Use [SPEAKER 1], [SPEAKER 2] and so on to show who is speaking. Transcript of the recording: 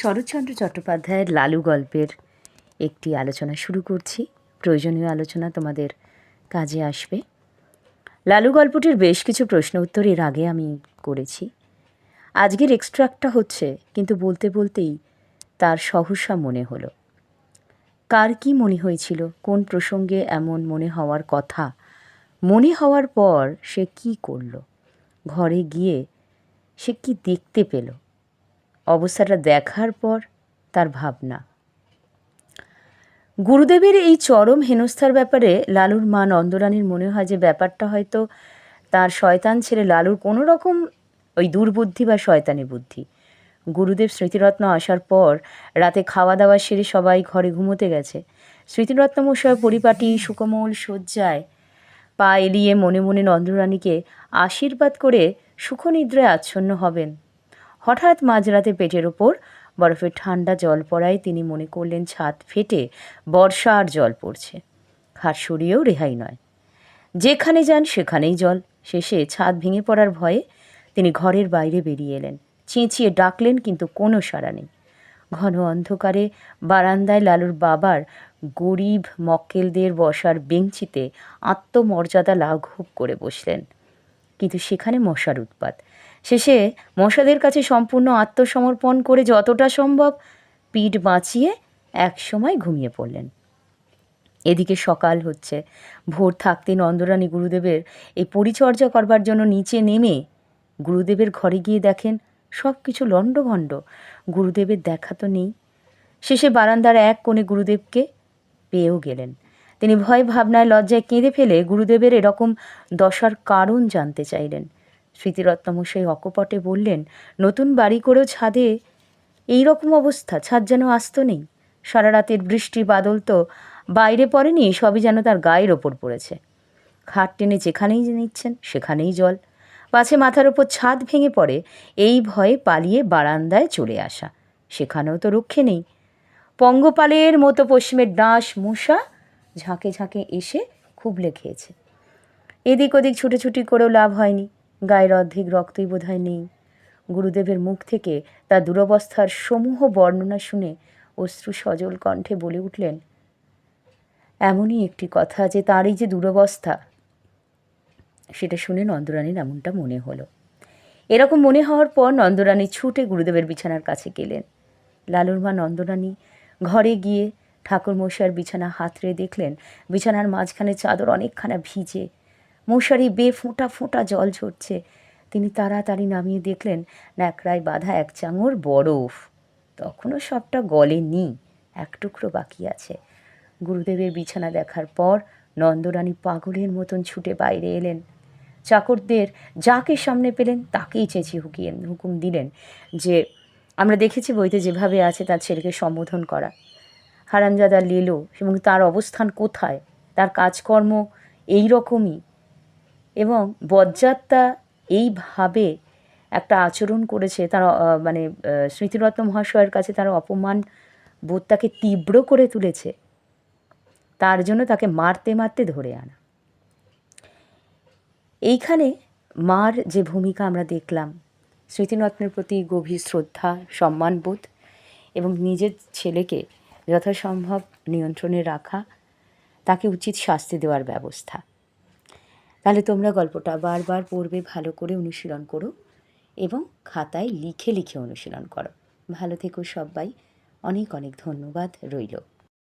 [SPEAKER 1] শরৎচন্দ্র চট্টোপাধ্যায়ের লালু গল্পের একটি আলোচনা শুরু করছি। প্রয়োজনীয় আলোচনা তোমাদের কাজে আসবে। লালু গল্পটির বেশ কিছু প্রশ্ন উত্তর এর আগে আমি করেছি। আজকের এক্সট্রাক্টটা হচ্ছে, কিন্তু বলতে বলতেই তার সহসা মনে হলো। কার কি মনে হয়েছিল? কোন প্রসঙ্গে এমন মনে হওয়ার কথা? মনে হওয়ার পর সে কি করল? ঘরে গিয়ে সে কি দেখতে পেল? অবস্থাটা দেখার পর তার ভাবনা। গুরুদেবের এই চরম হেনস্থার ব্যাপারে লালুর মা নন্দরানীর মনে হয় যে ব্যাপারটা হয়তো তার শয়তান ছেলে লালুর কোনো রকম ওই দুর্বুদ্ধি বা শয়তানি বুদ্ধি। গুরুদেব স্মৃতিরত্ন আসার পর রাতে খাওয়া দাওয়া সেরে সবাই ঘরে ঘুমোতে গেছে। স্মৃতিরত্ন মশাই পরিপাটি সুকোমল শয্যায় পা এলিয়ে মনে মনে নন্দরানীকে আশীর্বাদ করে সুখনিদ্রায় আচ্ছন্ন হবেন। হঠাৎ মাঝরাতে পেটের ওপর বরফের ঠান্ডা জল পড়ায় তিনি মনে করলেন ছাদ ফেটে বর্ষার জল পড়ছে। খাট সরিয়েও রেহাই নয়। যেখানে যান সেখানেই জল। শেষে ছাদ ভেঙে পড়ার ভয়ে তিনি ঘরের বাইরে বেরিয়ে এলেন। চেঁচিয়ে ডাকলেন, কিন্তু কোনো সাড়া নেই। ঘন অন্ধকারে বারান্দায় লালুর বাবার গরিব মক্কেলদের বসার বেঞ্চিতে আত্মমর্যাদা লাঘব করে বসলেন। কিন্তু সেখানে মশার উৎপাত। শেষে মশাদের কাছে সম্পূর্ণ আত্মসমর্পণ করে যতটা সম্ভব পিঠ বাঁচিয়ে একসময় ঘুমিয়ে পড়লেন। এদিকে সকাল হচ্ছে। ভোর থাকতে নন্দরানী গুরুদেবের এই পরিচর্যা করবার জন্য নিচে নেমে গুরুদেবের ঘরে গিয়ে দেখেন সব কিছু লণ্ডভণ্ড। গুরুদেবের দেখা তো নেই। শেষে বারান্দার এক কোণে গুরুদেবকে পেয়েও গেলেন। তিনি ভয় ভাবনায় লজ্জায় কেঁদে ফেলে গুরুদেবের এরকম দশার কারণ জানতে চাইলেন। স্মৃতিরত্নমশাই অকপটে বললেন, নতুন বাড়ি করেও ছাদে এই রকম অবস্থা, ছাদ যেন আস্ত নেই। সারা রাতের বৃষ্টি, বাদল তো বাইরে পড়েনি, সবই যেন তার গায়ের ওপর পড়েছে। খাট টেনে যেখানেই নিচ্ছেন, সেখানেই জল। পাছে মাথার ওপর ছাদ ভেঙে পড়ে, এই ভয়ে পালিয়ে বারান্দায় চলে আসা। সেখানেও তো রক্ষে নেই। পঙ্গপালের মতো পশ্চিমের ডাঁশ মশা ঝাঁকে ঝাঁকে এসে খুবলে খেয়েছে। এদিক ওদিক ছুটোছুটি করেও লাভ হয়নি। গায়ের অর্ধেক রক্তই বোধহয় নেই। গুরুদেবের মুখ থেকে তার দুরবস্থার সমূহ বর্ণনা শুনে অশ্রু সজল কণ্ঠে বলে উঠলেন, এমনই একটি কথা যে তারই যে দুরবস্থা, সেটা শুনে নন্দরানীর এমনটা মনে হলো। এরকম মনে হওয়ার পর নন্দরানী ছুটে গুরুদেবের বিছানার কাছে গেলেন। লালুর মা নন্দরানী ঘরে গিয়ে ঠাকুর মশার বিছানা হাতড়ে দেখলেন। বিছানার মাঝখানে চাদর অনেকখানা ভিজে মশারি বে ফোঁটা ফোঁটা জল ঝরছে। তিনি তাড়াতাড়ি নামিয়ে দেখলেন, ন্যাকড়ায় বাঁধা এক চাঙর বরফ। তখনও সবটা গলে গলেনি, এক টুকরো বাকি আছে। গুরুদেবের বিছানা দেখার পর নন্দরানী পাগলের মতন ছুটে বাইরে এলেন। চাকরদের যাকে সামনে পেলেন, তাকেই চেঁচিয়ে হুকিয়ে হুকুম দিলেন যে, আমরা দেখেছি বইতে যেভাবে আছে তার ছেলেকে সম্বোধন করা। হারামজাদা লেলো এবং তার অবস্থান কোথায়? তার কাজকর্ম এই রকমই। এবং বজ্জাত্তা এইভাবে একটা আচরণ করেছে, তার মানে স্মৃতিরত্ন মহাশয়ের কাছে তার অপমান বোধটাকে তীব্র করে তুলেছে। তার জন্য তাকে মারতে মারতে ধরে আনা। এইখানে মার যে ভূমিকা আমরা দেখলাম, স্মৃতিরত্নের প্রতি গভীর শ্রদ্ধা সম্মানবোধ এবং নিজের ছেলেকে যথাসম্ভব নিয়ন্ত্রণে রাখা, তাকে উচিত শাস্তি দেওয়ার ব্যবস্থা। তাহলে তোমরা গল্পটা বারবার পড়বে, ভালো করে অনুশীলন করো এবং খাতায় লিখে লিখে অনুশীলন করো। ভালো থেকো সবাই। অনেক অনেক ধন্যবাদ রইল।